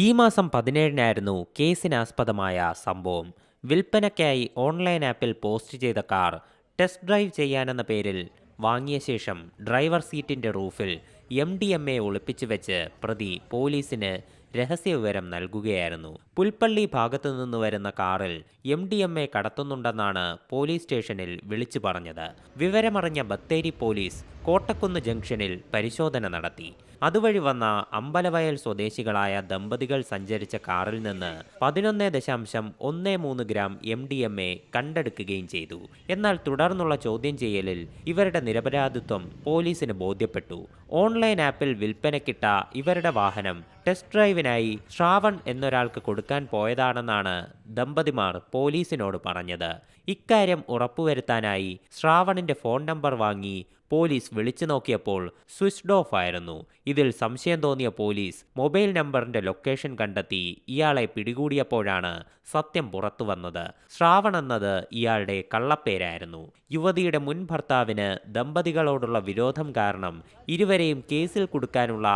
ഈ മാസം പതിനേഴിനായിരുന്നു കേസിനാസ്പദമായ സംഭവം. വിൽപ്പനയ്ക്കായി ഓൺലൈൻ ആപ്പിൽ പോസ്റ്റ് ചെയ്ത കാർ ടെസ്റ്റ് ഡ്രൈവ് ചെയ്യാനെന്ന പേരിൽ വാങ്ങിയ ശേഷം ഡ്രൈവർ സീറ്റിന്റെ റൂഫിൽ എം ഡി എം എ ഒളിപ്പിച്ചു വെച്ച് പ്രതി പോലീസിന് രഹസ്യവിവരം നൽകുകയായിരുന്നു. പുൽപ്പള്ളി ഭാഗത്തു നിന്ന് വരുന്ന കാറിൽ എം ഡി എം എ കടത്തുന്നുണ്ടെന്നാണ് പോലീസ് സ്റ്റേഷനിൽ വിളിച്ചു പറഞ്ഞത്. വിവരമറിഞ്ഞ ബത്തേരി പോലീസ് കോട്ടക്കുന്ന് ജംഗ്ഷനിൽ പരിശോധന നടത്തി. അതുവഴി വന്ന അമ്പലവയൽ സ്വദേശികളായ ദമ്പതികൾ സഞ്ചരിച്ച കാറിൽ നിന്ന് പതിനൊന്ന് ദശാംശം ഒന്ന് മൂന്ന് gram M D M A കണ്ടെടുക്കുകയും ചെയ്തു. എന്നാൽ തുടർന്നുള്ള ചോദ്യം ചെയ്യലിൽ ഇവരുടെ നിരപരാധിത്വം പോലീസിന് ബോധ്യപ്പെട്ടു. ഓൺലൈൻ ആപ്പിൽ വിൽപ്പനക്കിട്ട ഇവരുടെ വാഹനം ടെസ്റ്റ് ഡ്രൈവിനായി ശ്രാവൺ എന്നൊരാൾക്ക് കൊടുക്കാൻ പോയതാണെന്നാണ് ദമ്പതിമാർ പോലീസിനോട് പറഞ്ഞത്. ഇക്കാര്യം ഉറപ്പുവരുത്താനായി ശ്രാവണിന്റെ ഫോൺ നമ്പർ വാങ്ങി പോലീസ് വിളിച്ചു നോക്കിയപ്പോൾ സ്വിച്ച്ഡ് ഓഫ് ആയിരുന്നു. ഇതിൽ സംശയം തോന്നിയ പോലീസ് മൊബൈൽ നമ്പറിന്റെ ലൊക്കേഷൻ കണ്ടെത്തി ഇയാളെ പിടികൂടിയപ്പോഴാണ് സത്യം പുറത്തു വന്നത്. ശ്രാവൺ എന്നത് ഇയാളുടെ കള്ളപ്പേരായിരുന്നു. യുവതിയുടെ മുൻ ഭർത്താവിന് ദമ്പതികളോടുള്ള വിരോധം കാരണം ഇരുവരെയും കേസിൽ കൊടുക്കാനുള്ള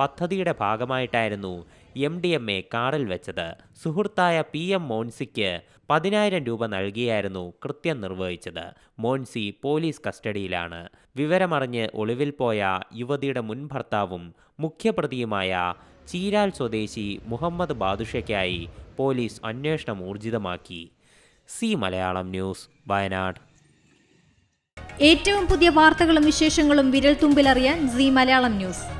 പദ്ധതിയുടെ ഭാഗമായിട്ടായിരുന്നു എം ഡി എം എ കാറിൽ വെച്ചത്. സുഹൃത്തായ പി എം മോൻസിക്ക് പതിനായിരം രൂപ നൽകിയായിരുന്നു കൃത്യം നിർവഹിച്ചത്. മോൻസി പോലീസ് കസ്റ്റഡിയിലാണ്. വിവരമറിഞ്ഞ് ഒളിവിൽ പോയ യുവതിയുടെ മുൻ ഭർത്താവും മുഖ്യപ്രതിയുമായ ചീരാൽ സ്വദേശി മുഹമ്മദ് ബാദുഷയ്ക്കായി പോലീസ് അന്വേഷണം ഊർജിതമാക്കി. Zee Malayalam news Wayanad. ഏറ്റവും പുതിയ വാർത്തകളും വിശേഷങ്ങളും വിരൽ തുമ്പിലറിയാൻ സി മലയാളം ന്യൂസ്.